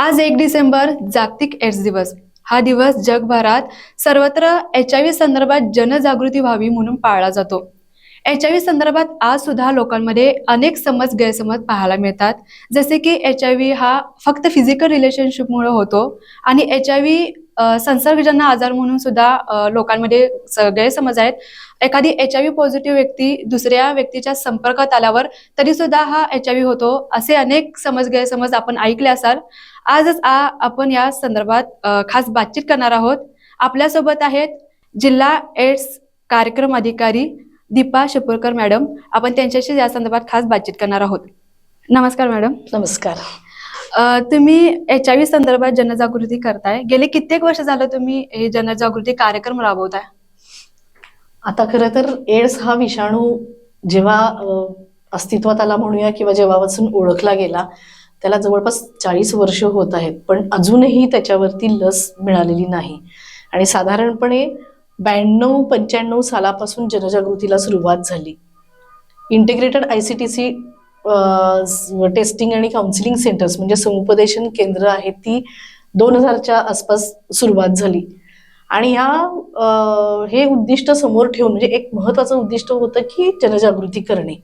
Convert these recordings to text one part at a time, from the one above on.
आज एक डिसेंबर जागतिक एड्स दिवस. हा दिवस जगभरात सर्वत्र एच आय व्ही संदर्भात जनजागृती व्हावी म्हणून पाळला जातो. एच आय व्ही संदर्भात आज सुद्धा लोकांमध्ये अनेक समज गैरसमज पाहायला मिळतात. जसे की एच आय व्ही हा फक्त फिजिकल रिलेशनशिपमुळे होतो आणि एच आय व्ही संसर्गजन्य आजार म्हणून सुद्धा लोकांमध्ये गैरसमज आहेत. एखादी एच आय व्ही पॉझिटिव्ह व्यक्ती दुसऱ्या व्यक्तीच्या संपर्कात आल्यावर तरी सुद्धा हा एच आय व्ही होतो असे अनेक समज गैरसमज आपण ऐकले असाल. आजच आ, आपण या संदर्भात खास बातचीत करणार आहोत. आपल्यासोबत आहेत जिल्हा एड्स कार्यक्रम अधिकारी दीपा शिपूरकर मॅडम. आपण त्यांच्याशी या संदर्भात खास बातचीत करणार आहोत. नमस्कार मॅडम. नमस्कार. तुम्ही एच आय व्ही संदर्भात जनजागृती करताय. गेले कित्येक वर्ष झालं तुम्ही हे जनजागृती कार्यक्रम राबवताय. आता खरं तर एड्स हा विषाणू जेव्हा अस्तित्वात आला म्हणूया किंवा जेव्हापासून ओळखला गेला त्याला जवळपास चाळीस वर्ष होत आहेत. पण अजूनही त्याच्यावरती लस मिळालेली नाही. आणि साधारणपणे ब्याण्णव पंच्याण्णव सालापासून जनजागृतीला सुरुवात झाली. Integrated I C T C testing आणि काउन्सिलिंग सेंटर्स म्हणजे समुपदेशन केंद्र आहेत ती दोन हजारच्या आसपास सुरुवात झाली. आणि ह्या हे उद्दिष्ट समोर ठेवून म्हणजे एक महत्वाचं उद्दिष्ट होतं की जनजागृती करणे.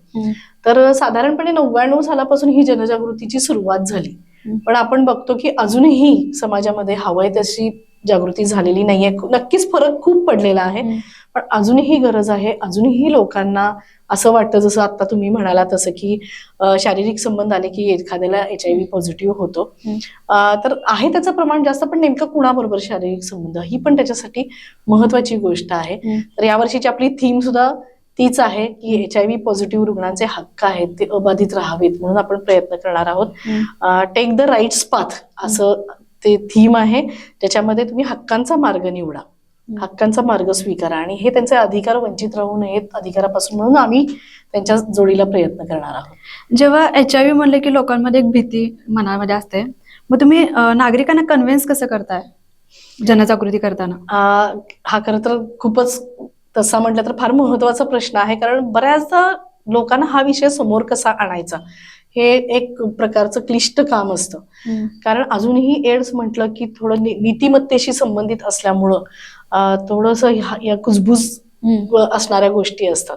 तर साधारणपणे नव्याण्णव सालापासून ही जनजागृतीची सुरुवात झाली. पण आपण बघतो की अजूनही समाजामध्ये हवंय तशी जागृती झालेली नाहीये. नक्कीच फरक खूप पडलेला आहे. पण अजूनही गरज आहे. अजूनही लोकांना असं वाटतं जसं आता तुम्ही म्हणाला तसं की शारीरिक संबंध आले की एखाद्याला एच आय व्ही पॉझिटिव्ह होतो. तर आहे त्याचं प्रमाण जास्त पण नेमकं कुणाबरोबर शारीरिक संबंध? ही पण त्याच्यासाठी महत्वाची गोष्ट आहे. तर यावर्षीची आपली थीम सुद्धा तीच आहे की एच आय व्ही पॉझिटिव्ह रुग्णांचे हक्क आहेत ते अबाधित राहावेत म्हणून आपण प्रयत्न करणार आहोत. टेक द राईट्स पाथ असं ते थीम आहे ज्याच्यामध्ये तुम्ही हक्कांचा मार्ग निवडा. हक्कांचा मार्ग स्वीकारा आणि हे त्यांचे अधिकार वंचित राहू नयेत अधिकारापासून म्हणून आम्ही त्यांच्या जोडीला प्रयत्न करणार आहोत. जेव्हा एच आय व्ही म्हणलं की लोकांमध्ये एक भीती मनामध्ये असते मग तुम्ही नागरिकांना कन्व्हिन्स कसं करताय? जनजागृती करताना? हा खरं तर खूपच तसा म्हटलं तर फार महत्त्वाचा प्रश्न आहे कारण बऱ्याचदा लोकांना हा विषय समोर कसा आणायचा? हे एक प्रकारचं क्लिष्ट काम असतं. कारण अजूनही एड्स म्हटलं की थोडं नीतिमत्तेशी संबंधित असल्यामुळं थोडंसं या कुजबुज असणाऱ्या गोष्टी असतात.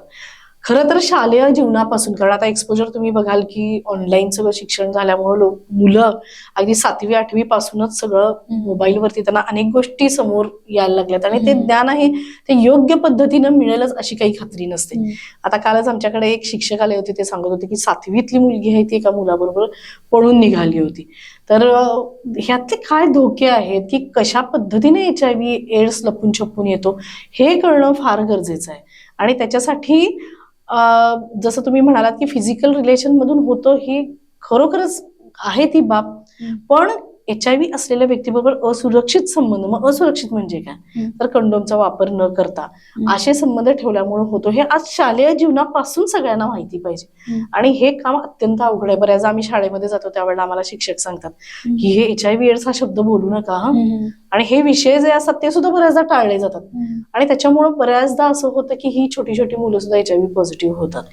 खरं तर शालेय जीवनापासून कारण आता एक्सपोजर तुम्ही बघाल की ऑनलाईन सगळं शिक्षण झाल्यामुळं लोक मुलं अगदी सातवी आठवी पासूनच सगळं. मोबाईलवरती त्यांना अनेक गोष्टी समोर यायला लागल्यात आणि ते. ज्ञान आहे ते योग्य पद्धतीनं मिळेलच अशी काही खात्री नसते आता कालच आमच्याकडे एक शिक्षक आले होते ते सांगत होते की सातवीतली मुलगी आहे ती एका मुलाबरोबर पळून निघाली होती तर ह्यातले काय धोके आहेत की कशा पद्धतीने एच आय व्ही एड्स लपून छपून येतो हे कळणं फार गरजेचं आहे आणि त्याच्यासाठी जसं तुम्ही म्हणालात की फिजिकल रिलेशन मधून होतं ही खरोखरच आहे ती बाब. पण एच आय व्ही असलेल्या व्यक्तीबरोबर असुरक्षित संबंध मग असुरक्षित म्हणजे काय. तर कंडोमचा वापर न करता असे संबंध ठेवल्यामुळे होतो. हे आज शालेय जीवनापासून सगळ्यांना माहिती पाहिजे. आणि हे काम अत्यंत अवघड आहे. बऱ्याच आम्ही शाळेमध्ये जातो त्यावेळेला आम्हाला शिक्षक सांगतात की हे एच आय व्ही एड्स हा शब्द बोलू नका हा. आणि हे विषय जे असतात ते सुद्धा बऱ्याचदा टाळले जातात. आणि त्याच्यामुळे बऱ्याचदा असं होतं की ही छोटी छोटी मुलं सुद्धा एच आय व्ही पॉझिटिव्ह होतात.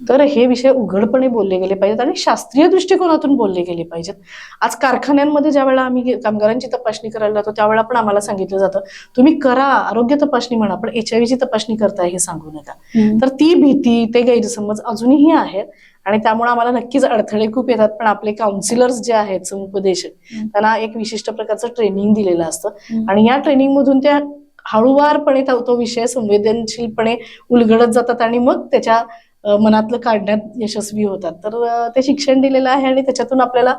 तर हे विषय उघडपणे बोलले गेले पाहिजेत आणि शास्त्रीय दृष्टिकोनातून बोलले गेले पाहिजेत आज कारखान्यांमध्ये ज्या वेळेला आम्ही कामगारांची तपासणी करायला जातो त्यावेळेला पण आम्हाला सांगितलं जातं तुम्ही करा आरोग्य तपासणी म्हणा पण एच आय व्हीची तपासणी करताय हे सांगू नका तर ती भीती ते गैरसमज अजूनही आहेत आणि त्यामुळे आम्हाला नक्कीच अडथळे खूप येतात पण आपले काउन्सिलर्स जे आहेत समुपदेशक. त्यांना एक विशिष्ट प्रकारचं ट्रेनिंग दिलेलं असतं. आणि या ट्रेनिंग मधून त्या हळूवारपणे तो तो विषय संवेदनशीलपणे उलगडत जातात आणि मग त्याच्या मनातलं काढण्यात यशस्वी होतात. तर ते शिक्षण दिलेलं आहे आणि त्याच्यातून आपल्याला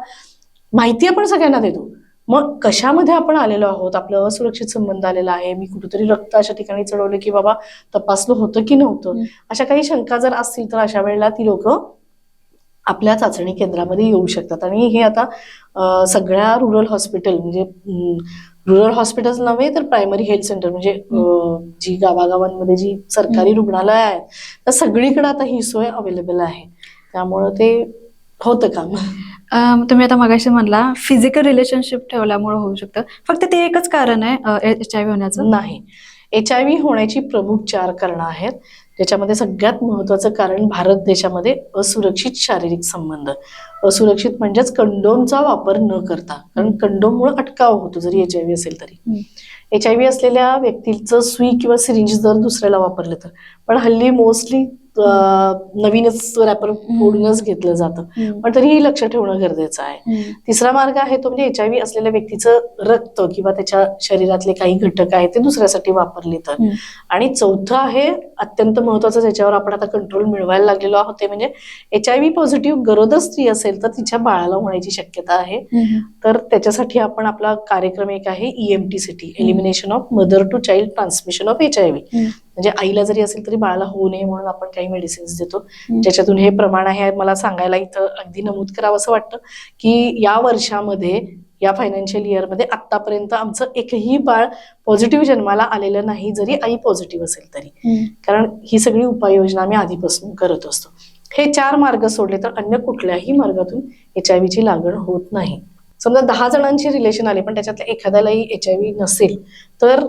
माहिती आपण सगळ्यांना देतो. मग कशामध्ये आपण आलेलो आहोत? आपलं असुरक्षित संबंध आलेला आहे. मी कुठेतरी रक्त अशा ठिकाणी चढवलं की बाबा तपासलं होतं की नव्हतं. अशा काही शंका जर असतील तर अशा वेळेला ती लोक आपल्या चाचणी केंद्रामध्ये येऊ शकतात. आणि हे आता सगळ्या रुरल हॉस्पिटल म्हणजे रुरल हॉस्पिटल्स नव्हे तर प्रायमरी हेल्थ सेंटर म्हणजे जी गावागावांमध्ये जी सरकारी. रुग्णालय आहेत तर सगळीकडे आता ही सोय अवेलेबल आहे. त्यामुळं ते होतं काम. तुम्ही आता मगाशी म्हणला फिजिकल रिलेशनशिप ठेवल्यामुळे होऊ शकतं. फक्त ते एकच कारण आहे एच आय व्ही होण्याचं? नाही. एच आय व्ही होण्याची प्रमुख चार कारणं आहेत. ज्याच्यामध्ये सगळ्यात महत्वाचं कारण भारत देशामध्ये असुरक्षित शारीरिक संबंध. असुरक्षित म्हणजेच कंडोमचा वापर न करता. कारण कंडोममुळे अटकाव होतो जरी एच आय व्ही असेल तरी. एच आय व्ही असलेल्या व्यक्तीचं सुई किंवा सिरिंज जर दुसऱ्याला वापरलं तर. पण हल्ली मोस्टली नवीनच रॅपर फोडूनच घेतलं जातं. पण तरीही लक्ष ठेवणं गरजेचं आहे. तिसरा मार्ग आहे तो म्हणजे एच आय व्ही असलेल्या व्यक्तीचं रक्त किंवा त्याच्या शरीरातले काही घटक आहेत ते दुसऱ्यासाठी वापरले तर. आणि चौथं आहे अत्यंत महत्वाचं ज्याच्यावर आपण आता कंट्रोल मिळवायला लागलेलो आहोत ते म्हणजे एच आय व्ही पॉझिटिव्ह गरोदर स्त्री असेल तर तिच्या बाळाला होण्याची शक्यता आहे. तर त्याच्यासाठी आपण आपला कार्यक्रम एक आहे EMT CT elimination of mother to child transmission of H I V. म्हणजे आईला जरी असेल तरी बाळाला होऊ नये म्हणून आपण काही मेडिसिन्स देतो. ज्याच्यातून हे प्रमाण आहे मला सांगायला इथं अगदी नमूद करावं असं वाटतं की या वर्षामध्ये या फायनान्शियल इयरमध्ये आतापर्यंत आमचं एकही बाळ पॉझिटिव्ह जन्माला आलेलं नाही जरी आई पॉझिटिव्ह असेल तरी. कारण ही सगळी उपाययोजना आम्ही आधीपासून करत असतो हे चार मार्ग सोडले तर अन्य कुठल्याही मार्गातून एच आय ची लागण होत नाही समजा दहा जणांची रिलेशन आली पण त्याच्यातल्या एखाद्यालाही एच आय व्ही नसेल तर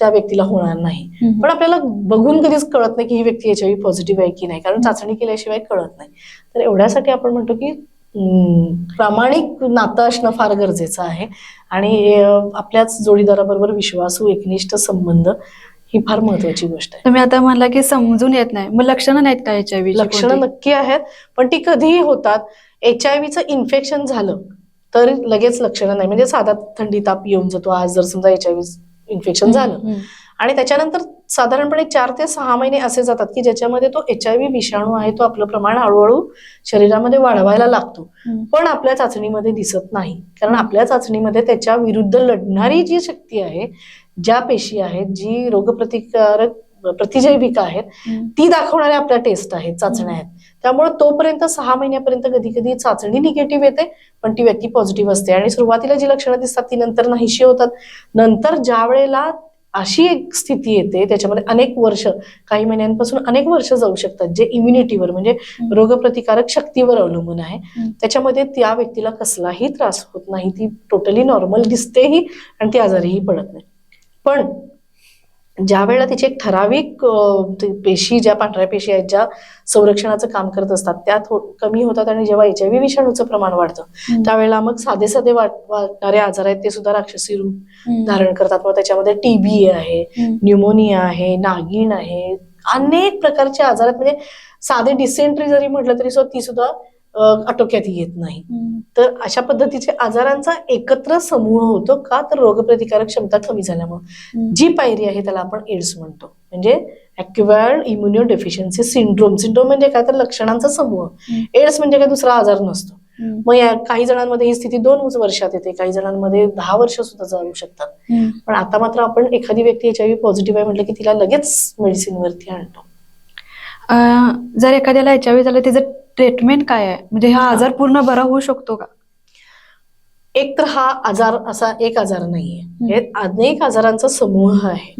त्या व्यक्तीला होणार नाही. पण आपल्याला बघून कधीच कळत नाही की ही व्यक्ती व्ही पॉझिटिव्ह आहे की नाही. कारण चाचणी केल्याशिवाय कळत नाही. तर एवढ्यासाठी आपण म्हणतो की प्रामाणिक नातं असणं फार गरजेचं आहे. आणि आपल्याच जोडीदाराबरोबर विश्वासू एकनिष्ठ संबंध ही फार महत्वाची गोष्ट आहे. तुम्ही आता म्हणला की समजून येत नाही. मग लक्षणं नाहीत का एच आय व्ही लक्षणं नक्की आहेत पण ती कधीही होतात. एच आय व्हीचं इन्फेक्शन झालं तर लगेच लक्षणं नाही. म्हणजे साधा थंडी ताप येऊन जातो. आज जर समजा एच आय व्ही इन्फेक्शन झालं. आणि त्याच्यानंतर साधारणपणे चार ते सहा महिने असे जातात की ज्याच्यामध्ये तो एच आय व्ही विषाणू आहे तो आपलं प्रमाण हळूहळू शरीरामध्ये वाढवायला लागतो. पण आपल्या चाचणीमध्ये दिसत नाही. कारण आपल्या चाचणीमध्ये त्याच्या विरुद्ध लढणारी जी शक्ती आहे ज्या पेशी आहेत जी रोगप्रतिकारक प्रतिजैविक आहेत. ती दाखवणाऱ्या आपल्या टेस्ट आहेत चाचण्या आहेत. त्यामुळे तोपर्यंत सहा महिन्यापर्यंत कधी कधी चाचणी निगेटिव्ह येते पण ती व्यक्ती पॉझिटिव्ह असते. आणि सुरुवातीला जी लक्षणं दिसतात ती नंतर नाहीशी होतात. नंतर ज्या वेळेला अशी एक स्थिती येते त्याच्यामध्ये अनेक वर्ष काही महिन्यांपासून अनेक वर्ष जाऊ शकतात जे इम्युनिटीवर म्हणजे रोगप्रतिकारक शक्तीवर अवलंबून आहे. त्याच्यामध्ये त्या व्यक्तीला कसलाही त्रास होत नाही ती टोटली नॉर्मल दिसतेही आणि ती आजारीही पडत नाही. पण ज्या वेळेला तिचे एक ठराविक पेशी ज्या पांढऱ्या पेशी आहेत ज्या संरक्षणाचं काम करत असतात त्या थो- कमी होतात आणि जेव्हा एच आय व्ही विषाणूचं प्रमाण वाढतं त्यावेळेला मग साधे साधे वाट- वाटणारे आजार आहेत ते सुद्धा राक्षसी रूप धारण करतात. मग त्याच्यामध्ये टीबी आहे न्यूमोनिया आहे नागिण आहे अनेक प्रकारचे आजार आहेत. म्हणजे साधे डिसेंट्री जरी म्हटलं तरी सुद्धा ती सुद्धा आटोक्यात येत नाही. तर अशा पद्धतीचे आजारांचा एकत्र समूह होतो का? तर रोगप्रतिकारक क्षमता कमी झाल्यामुळे. जी पायरी आहे त्याला आपण एड्स म्हणतो. म्हणजे acquired immuno deficiency syndrome. Syndrome म्हणजे काय? तर लक्षणांचा समूह. एड्स म्हणजे काय? दुसरा आजार नसतो. मग या काही जणांमध्ये ही स्थिती दोन वर्षात येते. काही जणांमध्ये दहा वर्ष सुद्धा जाऊ शकतात. पण आता मात्र आपण एखादी व्यक्ती एच आय व्ही पॉझिटिव्ह आहे म्हटलं की तिला लगेच मेडिसिन वरती आणतो जर एखाद्याला एच आय व्ही झालं त्याचं ट्रीटमेंट काय आहे? म्हणजे हा आजार पूर्ण बरा होऊ शकतो का? एक तर हा आजार असा एक आजार नाहीये. हे अनेक आजारांचा समूह आहे.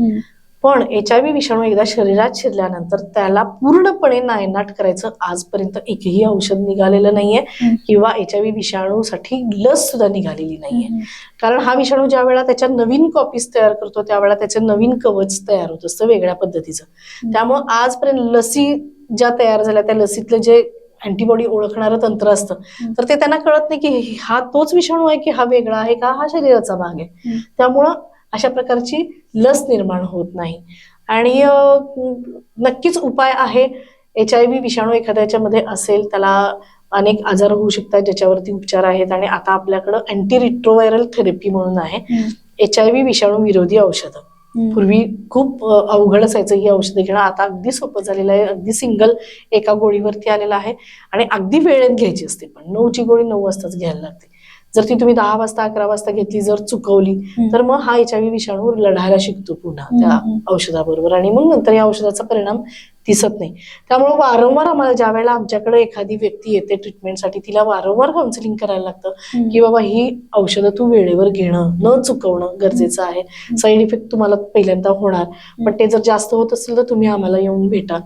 पण एच आय व्ही विषाणू एकदा शरीरात शिरल्यानंतर त्याला पूर्णपणे नायनाट करायचं आजपर्यंत एकही औषध निघालेलं नाहीये. किंवा एच आय व्ही विषाणूसाठी लस सुद्धा निघालेली नाहीये. कारण हा विषाणू ज्या वेळेला त्याच्या नवीन कॉपीज तयार करतो त्यावेळेला त्याचं नवीन कवच तयार होत असतं वेगळ्या पद्धतीचं. त्यामुळं आजपर्यंत लसी ज्या तयार झाल्या त्या लसीतलं जे अँटीबॉडी ओळखणारं तंत्र असतं. तर ते त्यांना कळत नाही की हा तोच विषाणू आहे की हा वेगळा आहे का हा शरीराचा भाग आहे. त्यामुळं अशा प्रकारची लस निर्माण होत नाही. आणि नक्कीच उपाय आहे. एच आय व्ही विषाणू एखाद्याच्या मध्ये असेल त्याला अनेक आजार होऊ शकतात ज्याच्यावरती उपचार आहेत. आणि आता आपल्याकडं अँटी रिट्रोव्हायरल थेरपी म्हणून आहे. एच आय व्ही विषाणू विरोधी औषधं. पूर्वी खूप अवघड असायचं ही औषधं घेणं. आता अगदी सोपं झालेलं आहे. अगदी सिंगल एका गोळीवरती आलेलं आहे. आणि अगदी वेळेत घ्यायची असते पण नऊची गोळी नऊ वाजताच घ्यायला लागते. जर ती तुम्ही दहा वाजता अकरा वाजता घेतली जर चुकवली तर मग हा एच आय विषाणू लढायला शिकतो पुन्हा त्या. औषधाबरोबर. आणि मग नंतर या औषधाचा परिणाम दिसत नाही. त्यामुळे वारंवार आम्हाला ज्या वेळेला आमच्याकडे एखादी व्यक्ती येते ट्रीटमेंटसाठी तिला वारंवार काउन्सिलिंग करायला लागतं की बाबा ही औषधं तू वेळेवर घेणं न चुकवणं गरजेचं आहे. साईड इफेक्ट तुम्हाला पहिल्यांदा होणार. पण ते जर जास्त होत असेल तर तुम्ही आम्हाला येऊन भेटा.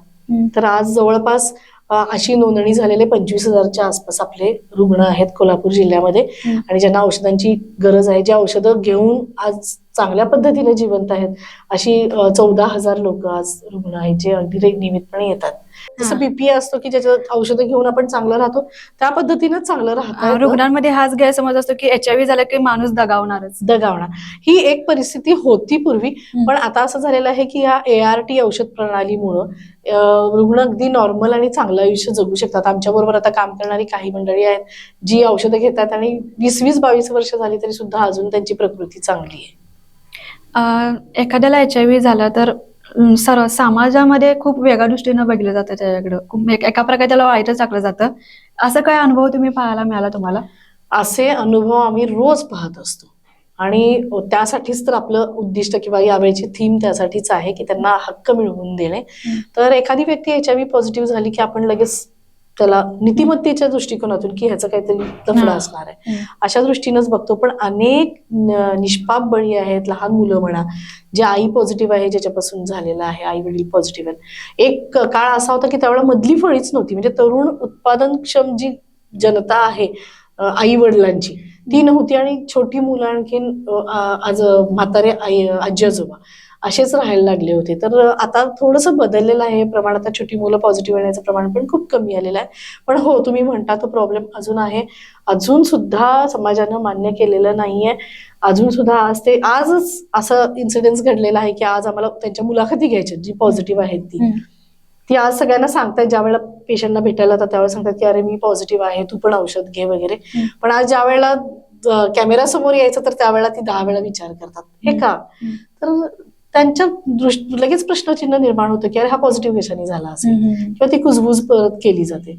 तर आज जवळपास अशी नोंदणी झालेले पंचवीस हजारच्या आसपास आपले रुग्ण आहेत कोल्हापूर जिल्ह्यामध्ये. आणि ज्यांना औषधांची गरज आहे जे औषधं घेऊन आज चांगल्या पद्धतीने जिवंत आहेत अशी चौदा हजार लोक आज रुग्ण आहेत जे अगदी नियमितपणे येतात जसं हा. बीपी असतो की ज्याच्यात औषधं घेऊन आपण चांगलं राहतो त्या पद्धतीनं चांगलं राहतं. रुग्णांमध्ये हाच गैरसमज असतो की एच आय व्ही झालं की माणूस दगावणारच. दगावणार. ही एक परिस्थिती होती पूर्वी. पण आता असं झालेलं आहे की या ए आर टी औषध प्रणालीमुळं रुग्ण अगदी नॉर्मल आणि चांगलं आयुष्य जगू शकतात. आमच्या बरोबर आता काम करणारी काही मंडळी आहेत जी औषधं घेतात आणि वीस वीस बावीस वर्ष झाली तरी सुद्धा अजून त्यांची प्रकृती चांगली आहे. एखाद्याला एच आय व्ही झालं तर अं, सर्व समाजामध्ये खूप वेगळ्या दृष्टीनं बघितलं जातं त्याच्याकडं. खूप एक- प्रकारे त्याला वाईटच टाकलं जातं. असं काय अनुभव तुम्ही पाहायला मिळाला तुम्हाला? असे अनुभव आम्ही रोज पाहत असतो. आणि त्यासाठीच तर आपलं उद्दिष्ट किंवा यावेळची थीम त्यासाठीच आहे की त्यांना हक्क मिळवून देणे. तर एखादी व्यक्ती एच आय व्ही पॉझिटिव्ह झाली की आपण लगेच त्याला नीतिमत्तेच्या दृष्टिकोनातून की ह्याचं काहीतरी लफडं हा. असणार आहे. अशा दृष्टीनंच बघतो. पण अनेक निष्पाप बळी आहेत लहान मुलं म्हणा जे आई पॉझिटिव्ह आहे ज्याच्यापासून झालेलं आहे आई वडील पॉझिटिव्ह आहेत. एक काळ असा होता की त्यावेळेला मधली फळीच नव्हती. म्हणजे तरुण उत्पादनक्षम जी जनता आहे आई वडिलांची ती नव्हती. आणि छोटी मुलं आणखीन आज म्हातारे आई आजी आजोबा. असेच राहायला लागले होते. तर आता थोडंसं बदललेलं आहे. प्रमाण आता छोटी मुलं पॉझिटिव्ह येण्याचं प्रमाण पण खूप कमी आलेलं आहे. पण हो तुम्ही म्हणता तो प्रॉब्लेम अजून आहे. अजून सुद्धा समाजानं मान्य केलेलं नाहीये. अजून सुद्धा आज ते आजच असं इन्सिडेन्स घडलेला आहे की आज आम्हाला त्यांच्या मुलाखती घ्यायच्या जी पॉझिटिव्ह आहेत ती. ती आज सगळ्यांना सांगतायत. ज्या वेळेला पेशंटला भेटायला जातात त्यावेळेला सांगतात की अरे मी पॉझिटिव्ह आहे. तू पण औषध घे वगैरे. पण आज ज्या वेळेला कॅमेरा समोर यायचं तर त्यावेळेला ती दहा वेळा विचार करतात. हे का. तर त्यांच्या दृष्टी लगेच प्रश्नचिन्ह निर्माण होतं की अरे हा पॉझिटिव्ह कशाने झाला असेल. किंवा ती कुजबूज परत केली जाते.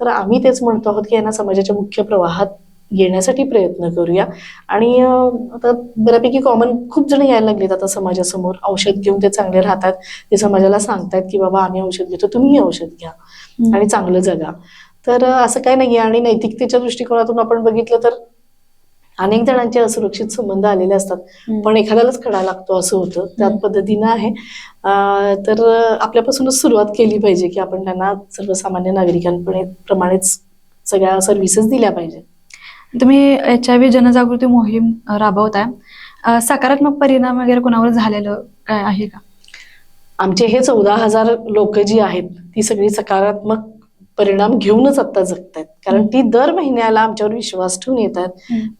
तर आम्ही तेच म्हणतो आहोत की यांना समाजाच्या मुख्य प्रवाहात येण्यासाठी प्रयत्न करूया. आणि आता बऱ्यापैकी कॉमन खूप जण यायला लागलेत आता समाजासमोर. औषध घेऊन ते चांगले राहतात. ते समाजाला सांगतायत की बाबा आम्ही औषध घेतो तुम्ही औषध घ्या. आणि चांगलं जगा. तर असं काय नाहीये. आणि नैतिकतेच्या दृष्टिकोनातून आपण बघितलं तर अनेक जणांचे असुरक्षित संबंध आलेले असतात. पण एखाद्यालाच खडा लागतो असं होतं. त्यात हम्म. पद्धतीनं आहे. तर आपल्यापासूनच सुरुवात केली पाहिजे की आपण त्यांना सर्वसामान्य नागरिकांपणे प्रमाणेच सगळ्या सर्व्हिसेस दिल्या पाहिजे. तुम्ही एच आय व्ही जनजागृती मोहीम राबवताय. सकारात्मक परिणाम वगैरे कोणावर झालेलं काय आहे का? आमचे हे चौदा हजार लोक जी आहेत ती सगळी सकारात्मक परिणाम घेऊनच आता जगतायत. कारण ती दर महिन्याला आमच्यावर विश्वास ठेवून येतात.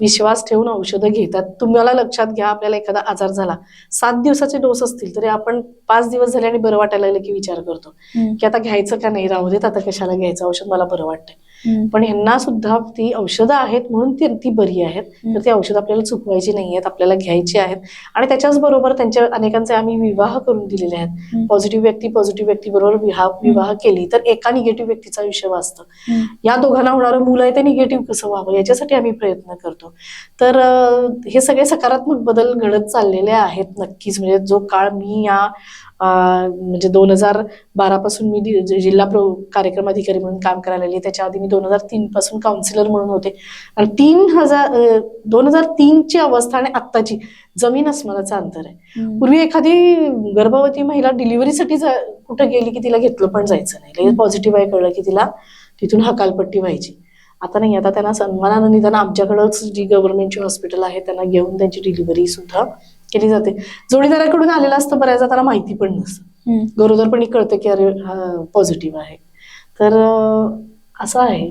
विश्वास ठेवून औषधं घेतात. तुम्हाला लक्षात घ्या आपल्याला एखादा आजार झाला. सात दिवसाचे डोस असतील तरी आपण पाच दिवस झाले आणि बरं वाटायला लागलं की विचार करतो. की आता घ्यायचं का नाही? राहू देत आता कशाला घ्यायचं? औषध मला बरं वाटतंय. पण ह्यांना सुद्धा ती औषधं आहेत म्हणून ती ती बरी आहेत. तर ती औषधं आपल्याला चुकवायची नाही आहेत आपल्याला घ्यायची आहेत. आणि त्याच्याच बरोबर त्यांच्या अनेकांचे आम्ही विवाह करून दिलेले आहेत. पॉझिटिव्ह व्यक्ती पॉझिटिव्ह व्यक्ती बरोबर विवाह विवाह केली तर एका निगेटिव्ह व्यक्तीचं आयुष्य वाचतं. या दोघांना होणारं मुलं आहे ते निगेटिव्ह कसं व्हावं याच्यासाठी आम्ही प्रयत्न करतो. तर हे सगळे सकारात्मक बदल घडत चाललेले आहेत नक्कीच. म्हणजे जो काळ मी या म्हणजे दोन हजार बारा पासून मी जिल्हा प्रो कार्यक्रम अधिकारी म्हणून काम करायला लागले त्याच्या आधी मी दोन हजार तीन पासून काउन्सिलर म्हणून होते. आणि तीन हजार दोन हजार तीनची अवस्था आणि आत्ताची जमीन अस्मानाचं अंतर आहे. पूर्वी एखादी गर्भवती महिला डिलिव्हरीसाठी कुठं गेली की तिला घेतलं पण जायचं नाही. लगेच पॉझिटिव्ह आहे कळलं की तिला तिथून हकालपट्टी व्हायची. आता नाही आता त्यांना सन्मानानं निदान आमच्याकडंच जी गव्हर्नमेंटची हॉस्पिटल आहे त्यांना घेऊन त्यांची डिलिव्हरी सुद्धा केली जाते. जोडीदाराकडून आलेलं असतं बऱ्याचदा त्याला माहिती पण नसतं. गरोदरपणी कळतं की अरे पॉझिटिव्ह आहे. तर असं आहे.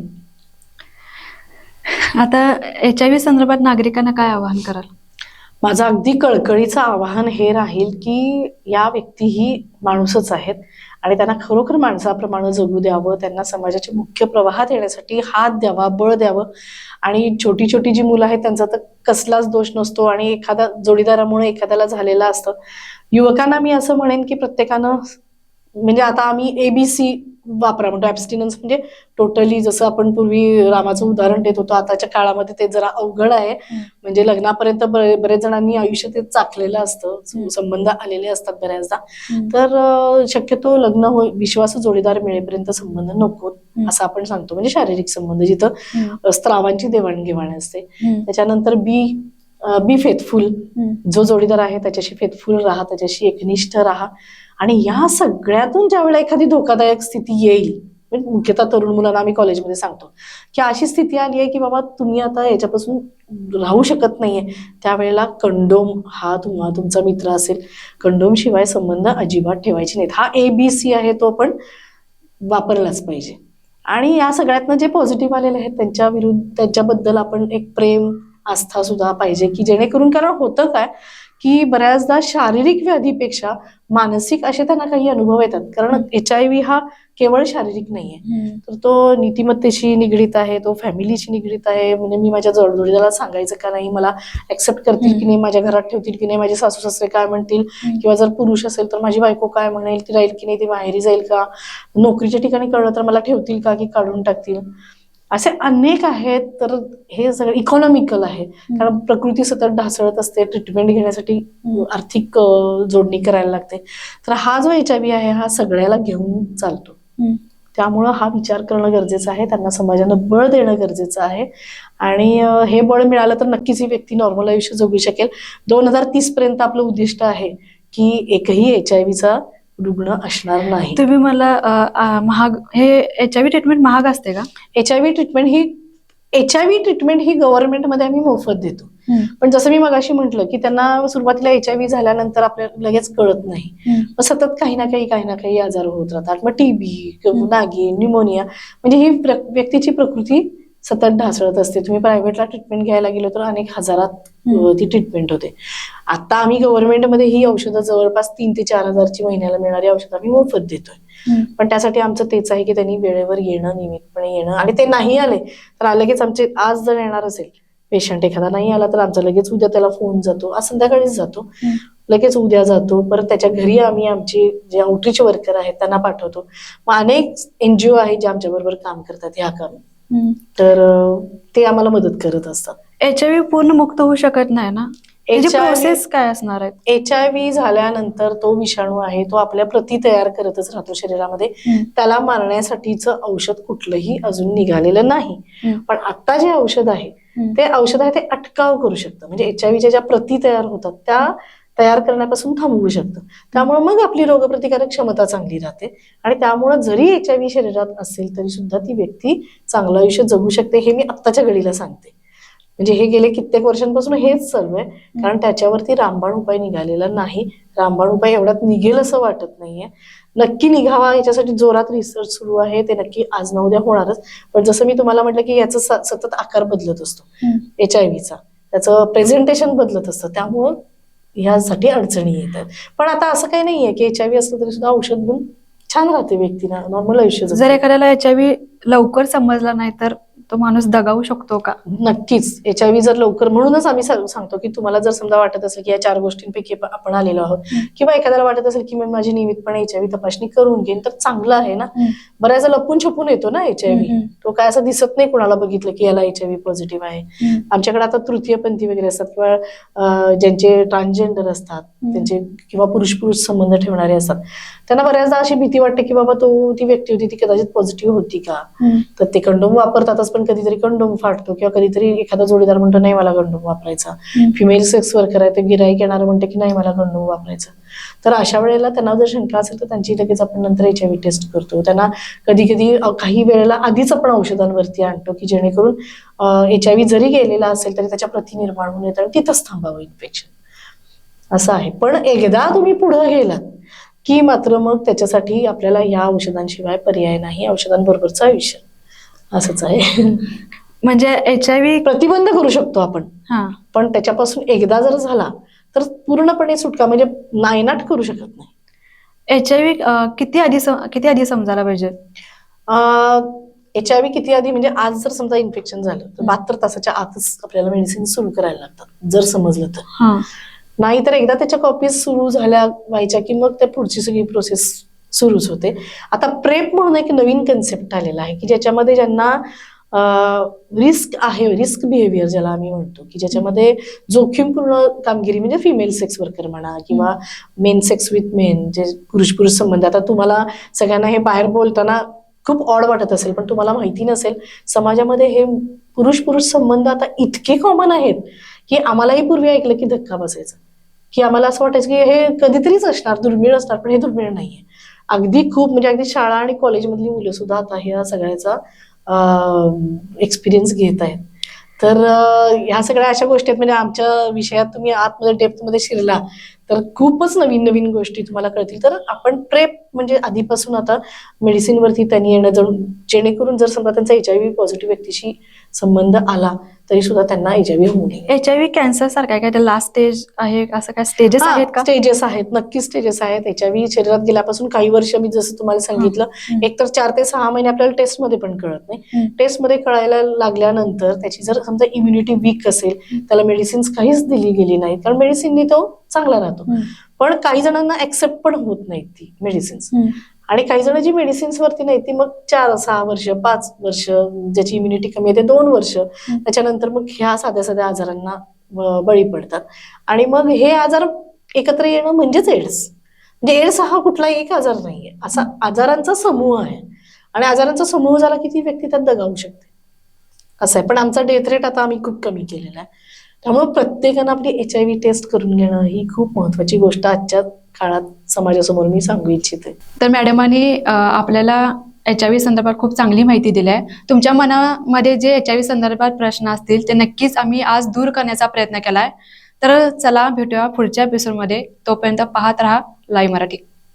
आता एच आय व्ही संदर्भात नागरिकांना काय आवाहन कराल? माझं अगदी कळकळीचं आवाहन हे राहील की या व्यक्ती ही माणूसच आहेत आणि त्यांना खरोखर माणसाप्रमाणे जगू द्यावं त्यांना समाजाच्या मुख्य प्रवाहात येण्यासाठी हात द्यावा बळ द्यावं. आणि छोटी छोटी जी मुलं आहेत त्यांचा तर कसलाच दोष नसतो आणि एखादा जोडीदारामुळे एखाद्याला झालेलं असतं. युवकांना मी असं म्हणेन की प्रत्येकानं म्हणजे आता आम्ही एबीसी वापरा म्हणतो ऍबस्टिनन्स म्हणजे टोटली जसं आपण पूर्वी रामाचं उदाहरण देत होतो आताच्या काळामध्ये ते जरा अवघड आहे म्हणजे लग्नापर्यंत बरे- बरेच जणांनी आयुष्य ते चाकलेलं असतं. संबंध आलेले असतात बऱ्याचदा. तर शक्यतो लग्न होय विश्वासू जोडीदार मिळेपर्यंत संबंध नको. असं आपण सांगतो म्हणजे शारीरिक संबंध जिथं स्त्रावांची देवाणघेवाण असते. त्याच्यानंतर बी बी फेथफुल. जो जोडीदार आहे त्याच्याशी फेथफुल राहा त्याच्याशी एकनिष्ठ राहा. आणि या सगळ्यातून ज्या वेळेला एखादी धोकादायक स्थिती येईल म्हणजे मुख्यतः तरुण मुलांना आम्ही कॉलेजमध्ये सांगतो की अशी स्थिती आली आहे की बाबा तुम्ही आता याच्यापासून राहू शकत नाहीये. त्यावेळेला कंडोम हा तुम्हा तुमचा मित्र असेल. कंडोम शिवाय संबंध अजिबात ठेवायचे नाहीत. हा ए बी सी आहे तो आपण वापरलाच पाहिजे. आणि या सगळ्यातनं जे पॉझिटिव्ह आलेले आहेत त्यांच्या विरुद्ध त्यांच्याबद्दल आपण एक प्रेम आस्था सुद्धा पाहिजे की जेणेकरून कारण होतं काय की बऱ्याचदा शारीरिक व्याधीपेक्षा मानसिक असे त्यांना काही अनुभव येतात. कारण एच आय व्ही हा केवळ शारीरिक नाहीये. तर तो नीतिमत्तेशी निगडीत आहे तो फॅमिलीशी निगडीत आहे. म्हणजे मी माझ्या जोडजोडीला सांगायचं का नाही मला ऍक्सेप्ट करतील की नाही माझ्या घरात ठेवतील की नाही माझे सासू सासरे काय म्हणतील? किंवा जर पुरुष असेल तर माझी बायको काय म्हणेल? ती राहील की नाही? ती माहेरी जाईल का? नोकरीच्या ठिकाणी कळलं तर मला ठेवतील का? की काढून टाकतील? असे अनेक आहेत तर हे सगळं इकॉनॉमिकल आहे. कारण प्रकृती सतत ढासळत असते ट्रीटमेंट घेण्यासाठी आर्थिक जोडणी करायला लागते. तर हा जो एच आय व्ही आहे हा सगळ्याला घेऊन चालतो. त्यामुळं हा विचार करणं गरजेचं आहे त्यांना समाजानं बळ देणं गरजेचं आहे. आणि हे बळ मिळालं तर नक्कीच ही व्यक्ती नॉर्मल आयुष्य जगू शकेल. दोन हजार तीस पर्यंत आपलं उद्दिष्ट आहे की एकही एच आय व्हीचा रुग्ण असणार नाही. तुम्ही मला अ, अ, महाग हे एच आय व्ही ट्रीटमेंट महाग असते का? एच आय व्ही ट्रीटमेंट ही एच आय व्ही ट्रीटमेंट ही गव्हर्नमेंटमध्ये आम्ही मोफत देतो. पण जसं मी मगाशी म्हटलं की त्यांना सुरुवातीला एच आय व्ही झाल्यानंतर आपल्याला लगेच कळत नाही. मग सतत काही ना काही काही ना काही आजार होत राहतात. मग टीबी हम्म. नागी न्यूमोनिया म्हणजे ही प्र- व्यक्तीची प्रकृती सतत ढासळत असते. तुम्ही प्रायव्हेटला ट्रीटमेंट घ्यायला गेलो तर अनेक हजारात ती ट्रीटमेंट होते. आता आम्ही गव्हर्नमेंटमध्ये ही औषधं जवळपास तीन ते चार हजारची महिन्याला मिळणारी औषधं आम्ही मोफत देतोय. पण त्यासाठी आमचं तेच आहे की त्यांनी वेळेवर येणं नियमितपणे येणं आणि ते नाही आले तर लगेच आमचे आज जर येणार असेल पेशंट एखादा नाही आला तर आमचा लगेच उद्या त्याला फोन जातो आज संध्याकाळीच जातो. लगेच उद्या जातो परत त्याच्या घरी आम्ही आमचे जे आउटरीच वर्कर आहेत त्यांना पाठवतो. मग अनेक एनजीओ आहेत जे आमच्या बरोबर काम करतात ह्या काम. तर ते आम्हाला मदत करत असतात. एच आय व्ही पूर्ण मुक्त होऊ शकत नाही ना? प्रोसेस काय असणार आहे एच आय व्ही झाल्यानंतर तो विषाणू आहे तो आपल्या प्रती तयार करतच राहतो शरीरामध्ये. त्याला मारण्यासाठीचं औषध कुठलंही अजून निघालेलं नाही. पण आता जे औषध आहे ते औषध आहे ते अटकाव करू शकतं. म्हणजे एच आय व्हीच्या ज्या प्रती तयार होतात त्या तयार करण्यापासून थांबवू शकतं. त्यामुळे मग आपली रोगप्रतिकारक क्षमता चांगली राहते. आणि त्यामुळे जरी एच आय व्ही शरीरात असेल तरी सुद्धा ती व्यक्ती चांगलं आयुष्य जगू शकते हे मी आत्ताच्या घडीला सांगते. म्हणजे हे गेले कित्येक वर्षांपासून हेच चालू आहे. कारण त्याच्यावरती रामबाण उपाय निघालेला नाही. रामबाण उपाय एवढ्यात निघेल असं वाटत नाहीये. नक्की निघावा याच्यासाठी जोरात रिसर्च सुरू आहे ते नक्की आज ना उद्या होणारच. पण जसं मी तुम्हाला म्हटलं की याचा सतत आकार बदलत असतो. एच आय व्हीचा त्याचं प्रेझेंटेशन बदलत असतं. त्यामुळं ह्यासाठी अडचणी येतात. पण आता असं काही नाही आहे की एच आय व्ही असलं तरी सुद्धा औषध घेऊन छान राहते व्यक्तीला नॉर्मल आयुष्य जर एखाद्याला एच आय व्ही लवकर समजला नाही तर तो माणूस दगावू शकतो का? नक्कीच. एच आय व्ही जर लवकर म्हणूनच आम्ही सांगतो की तुम्हाला जर समजा वाटत असेल की या चार गोष्टींपैकी आप- आपण आलेलो आहोत. किंवा एखाद्याला वाटत असेल की मी माझी नियमितपणे एच आय व्ही तपासणी करून घेईन तर चांगलं आहे ना. बऱ्याचदा लपून छपून येतो ना एच आय व्ही तो काय असं दिसत नाही कुणाला बघितलं की याला एच आय व्ही पॉझिटिव्ह आहे आमच्याकडे आता तृतीयपंथी वगैरे असतात किंवा ज्यांचे ट्रान्सजेंडर असतात त्यांचे किंवा पुरुष पुरुष संबंध ठेवणारे असतात. त्यांना बऱ्याचदा अशी भीती वाटते की बाबा तो ती व्यक्ती होती ती कदाचित पॉझिटिव्ह होती का? तर ते कंडोम वापरतातच पण कधीतरी कंडोम फाटतो किंवा कधीतरी एखादा जोडीदार म्हणतो नाही मला कंडोम वापरायचा. फिमेल सेक्स वर्कर आहे ते गिराईक येणार म्हणते की नाही मला कंडोम वापरायचा. तर अशा वेळेला त्यांना जर शंका असेल तर त्यांची लगेच आपण नंतर एच आय व्ही टेस्ट करतो. त्यांना कधी कधी काही वेळेला आधीच आपण औषधांवरती आणतो की जेणेकरून एच आय व्ही जरी गेलेला असेल तरी त्याच्या प्रती निर्माण होऊन येतात आणि तिथंच थांबावं इन्फेक्शन असं आहे. पण एकदा तुम्ही पुढे गेलात की मात्र मग त्याच्यासाठी आपल्याला या औषधांशिवाय पर्याय नाही औषधांबरोबरचं आयुष्य. असंच आहे. म्हणजे एच आय व्ही प्रतिबंध करू शकतो आपण. हा. पण त्याच्यापासून एकदा जर झाला तर पूर्णपणे सुटका म्हणजे नायनाट करू शकत नाही. एच आय व्ही किती आधी सम- किती आधी समजायला पाहिजे? एच आय व्ही किती आधी म्हणजे आज जर समजा इन्फेक्शन झालं तर बहात्तर तासाच्या आतच आपल्याला मेडिसिन सुरू करायला लागतात जर समजलं तर. हा. नाहीतर एकदा त्याच्या कॉपीज सुरू झाल्या व्हायच्या की मग त्या पुढची सगळी प्रोसेस सुरूच होते. आता प्रेप म्हणून एक नवीन कन्सेप्ट आलेला आहे की ज्याच्यामध्ये ज्यांना रिस्क आहे रिस्क बिहेवियर ज्याला आम्ही म्हणतो की ज्याच्यामध्ये जोखीमपूर्ण कामगिरी म्हणजे फिमेल सेक्स वर्कर म्हणा किंवा मेन सेक्स विथ मेन जे पुरुष पुरुष संबंध आता तुम्हाला सगळ्यांना हे बाहेर बोलताना खूप ऑड वाटत असेल पण तुम्हाला माहिती नसेल समाजामध्ये हे पुरुष पुरुष संबंध आता इतके कॉमन आहेत की आम्हालाही पूर्वी ऐकलं की धक्का बसायचा. की आम्हाला असं वाटायचं की हे कधीतरीच असणार दुर्मिळ असणार पण हे दुर्मिळ नाहीये. अगदी खूप म्हणजे अगदी शाळा आणि कॉलेजमधली मुलं सुद्धा आता ह्या सगळ्याचा एक्सपिरियन्स घेत आहेत. तर ह्या सगळ्या अशा गोष्टी आहेत म्हणजे आमच्या विषयात तुम्ही आतमध्ये डेप्थमध्ये शिरला तर खूपच नवीन नवीन गोष्टी तुम्हाला कळतील. तर आपण प्रेप म्हणजे आधीपासून आता मेडिसिनवरती त्यांनी येणं जर जेणेकरून जर समजा त्यांचा एच आय व्ही पॉझिटिव्ह व्यक्तीशी संबंध आला तरी सुद्धा त्यांना एच आय व्ही होऊ नये. एच आय व्ही कॅन्सर सारखं काय लास्ट स्टेज आहे असं काय स्टेजेस आहेत का? स्टेजेस आहेत नक्की स्टेजेस आहेत. एच आय व्ही शरीरात गेल्यापासून काही वर्ष मी जसं तुम्हाला सांगितलं हम्म. एक तर चार ते सहा महिने आपल्याला टेस्टमध्ये पण कळत नाही. टेस्टमध्ये कळायला लागल्यानंतर त्याची जर समजा इम्युनिटी वीक असेल त्याला मेडिसिन्स काहीच दिली गेली नाहीत. कारण मेडिसिननी तो चांगला राहतो. पण काही जणांना ऍक्सेप्ट पण होत नाहीत ती मेडिसिन्स. आणि काही जण जी मेडिसिन्स वरती नाही ती मग चार सहा वर्ष पाच वर्ष ज्याची इम्युनिटी कमी येते दोन वर्ष. त्याच्यानंतर मग ह्या साध्या साध्या आजारांना बळी पडतात. आणि मग हे आजार एकत्र येणं म्हणजेच एड्स. म्हणजे एड्स हा कुठलाही एक आजार नाहीये. असा आजारांचा समूह आहे. आणि आजारांचा समूह झाला की ती व्यक्ती त्यात दगावू शकते. असं आहे. पण आमचा डेथ रेट आता आम्ही खूप कमी केलेला आहे. त्यामुळे प्रत्येकानं आपली एच आय व्ही टेस्ट करून घेणं ही खूप महत्वाची गोष्ट आजच्या काळात समाजासमोर मी सांगू इच्छिते. तर मॅडमांनी आपल्याला एच आय व्ही संदर्भात खूप चांगली माहिती दिली आहे तुमच्या मनामध्ये जे एच आय व्ही संदर्भात प्रश्न असतील ते नक्कीच आम्ही आज दूर करण्याचा प्रयत्न केला आहे तर चला भेटूया पुढच्या एपिसोडमध्ये तोपर्यंत पाहत राहा लाईव्ह मराठी.